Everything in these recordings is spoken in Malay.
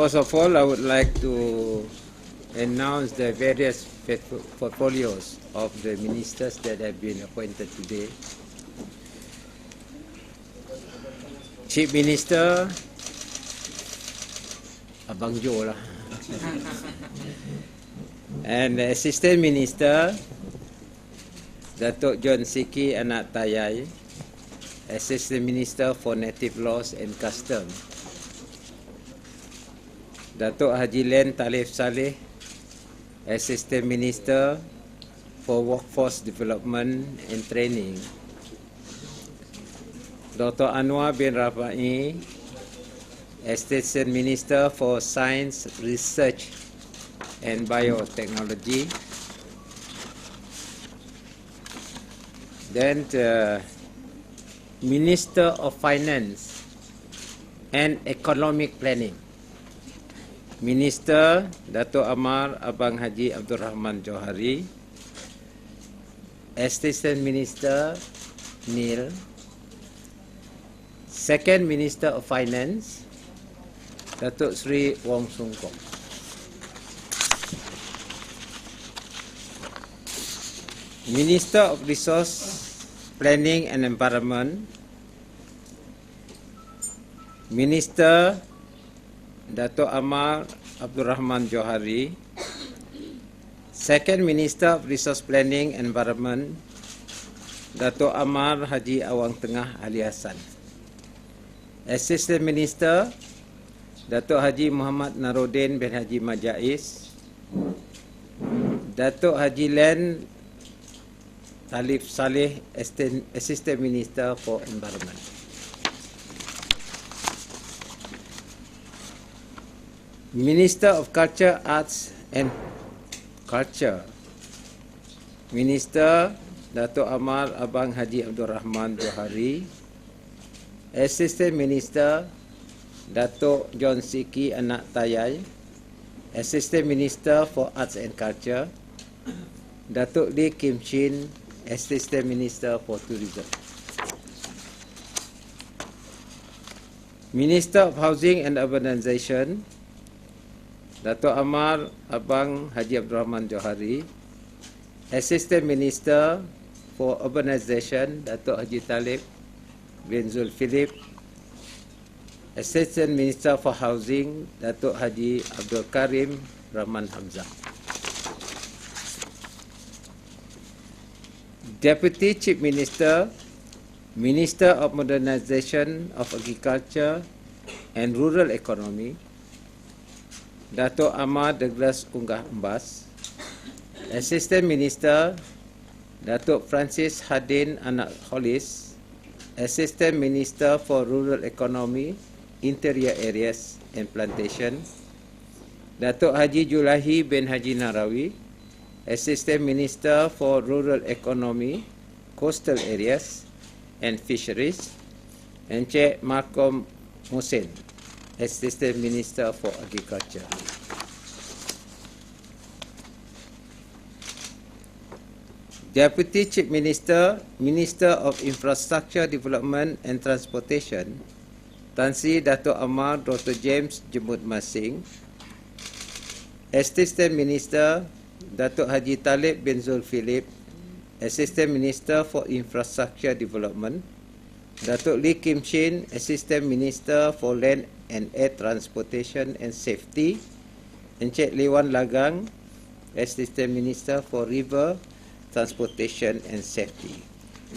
First of all, I would like to announce the various portfolios of the ministers that have been appointed today. Chief Minister, Abang Jo lah. And the Assistant Minister, Datuk John Siki Anak Tayai, Assistant Minister for Native Laws and Customs. Datuk Haji Len Talif Saleh, Assistant Minister for Workforce Development and Training. Dr. Anwar bin Rafai, Assistant Minister for Science, Research and Biotechnology. Then the Minister of Finance and Economic Planning. Minister Dato' Amar Abang Haji Abdul Rahman Johari. Assistant Minister Neil Second Minister of Finance Datuk Sri Wong Sung Kong. Minister of Resource Planning and Environment Minister Datuk Amar Abdul Rahman Johari Second Minister of Resource Planning and Environment Datuk Amar Haji Awang Tengah Ali Hassan. Assistant Minister Datuk Haji Muhammad Narudin bin Haji Majais Datuk Haji Len Talif Saleh Assistant Minister for Environment Minister of Culture, Arts and Culture. Minister Datuk Amal Abang Haji Abdul Rahman Johari Assistant Minister Datuk John Siki Anak Tayai. Assistant Minister for Arts and Culture Datuk Lee Kim Chin. Assistant Minister for Tourism. Minister of Housing and Urbanization Datuk Amar Abang Haji Abdul Rahman Johari Assistant Minister for Urbanization Datuk Haji Talib bin Zulfilip, Assistant Minister for Housing, Datuk Haji Abdul Karim Rahman Hamzah. Deputy Chief Minister, Minister of Modernization of Agriculture and Rural Economy, Datuk Ahmad Douglas Unggah Mbas, Assistant Minister, Datuk Francis Hadin Anak Hollis, Assistant Minister for Rural Economy, Interior Areas and Plantation, Datuk Haji Julahi bin Haji Narawi, Assistant Minister for Rural Economy, Coastal Areas and Fisheries, Encik Malcolm Musin, Assistant Minister for Agriculture. Deputy Chief Minister, Minister of Infrastructure Development and Transportation, Tan Sri Dato' Amar Dr. James Jemut Masing, Assistant Minister, Dato' Haji Talib bin Zul Philip, Assistant Minister for Infrastructure Development, Dato' Lee Kim Chin, Assistant Minister for Land and Air Transportation and Safety, Encik Lewan Lagang, Assistant Minister for River transportation and safety.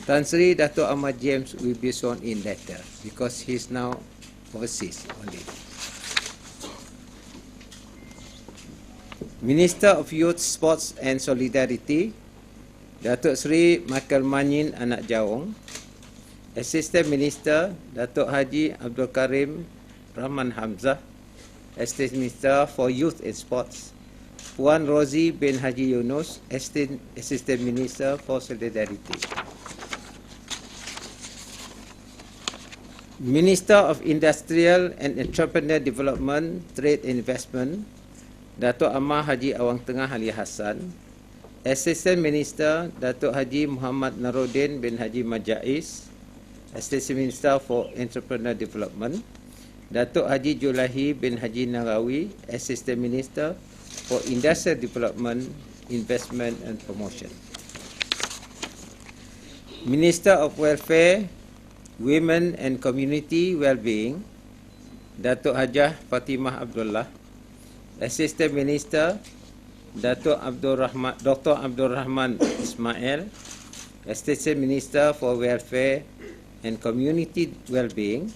Tan Sri Dato Ahmad James will be sworn in later because he is now overseas only. Minister of Youth, Sports and Solidarity, Datuk Sri Michael Manyin Anak Jawong, Assistant Minister, Datuk Haji Abdul Karim Rahman Hamzah, Assistant Minister for Youth and Sports, Puan Rozi bin Haji Yunus, Assistant Minister for Solidarity. Minister of Industrial and Entrepreneur Development, Trade and Investment, Datuk Amar Haji Awang Tengah Ali Hassan, Assistant Minister Datuk Haji Muhammad Narudin bin Haji Majais, Assistant Minister for Entrepreneur Development, Datuk Haji Julahi bin Haji Narawi, Assistant Minister for Industrial Development, Investment and Promotion. Minister of Welfare, Women and Community Wellbeing, Datuk Hajah Fatimah Abdullah, Assistant Minister, Datuk Abdul Rahman, Dr. Abdul Rahman Ismail, Assistant Minister for Welfare and Community Wellbeing,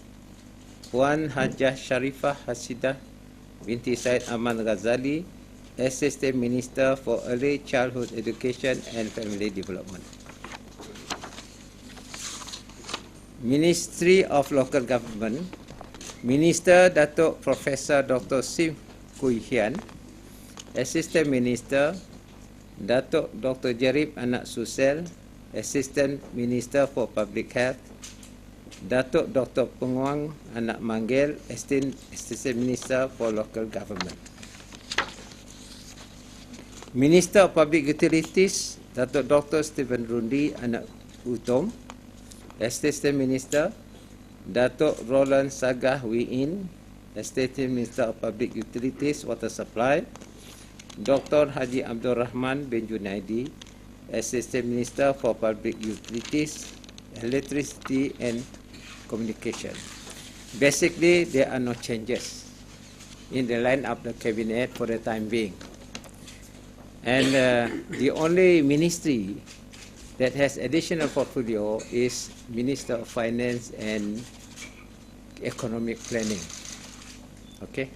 Puan Hajah Sharifah Hasidah binti Said Aman Ghazali, Assistant Minister for Early Childhood Education and Family Development. Ministry of Local Government, Minister Datuk Professor Dr. Sim Kui Hian, Assistant Minister Datuk Dr. Jarib Anak Susel, Assistant Minister for Public Health, Datuk Dr. Penguang Anak Manggil, Assistant Minister for Local Government. Minister of Public Utilities, Datuk Dr. Stephen Rundi Anak Utom, Assistant Minister, Datuk Roland Sagah Wiin, Assistant Minister of Public Utilities, Water Supply, Dr. Haji Abdul Rahman bin Junaidi, Assistant Minister for Public Utilities, Electricity and Communication. Basically, there are no changes in the line of the cabinet for the time being. And uh, the only ministry that has additional portfolio is Minister of Finance and Economic Planning. Okay.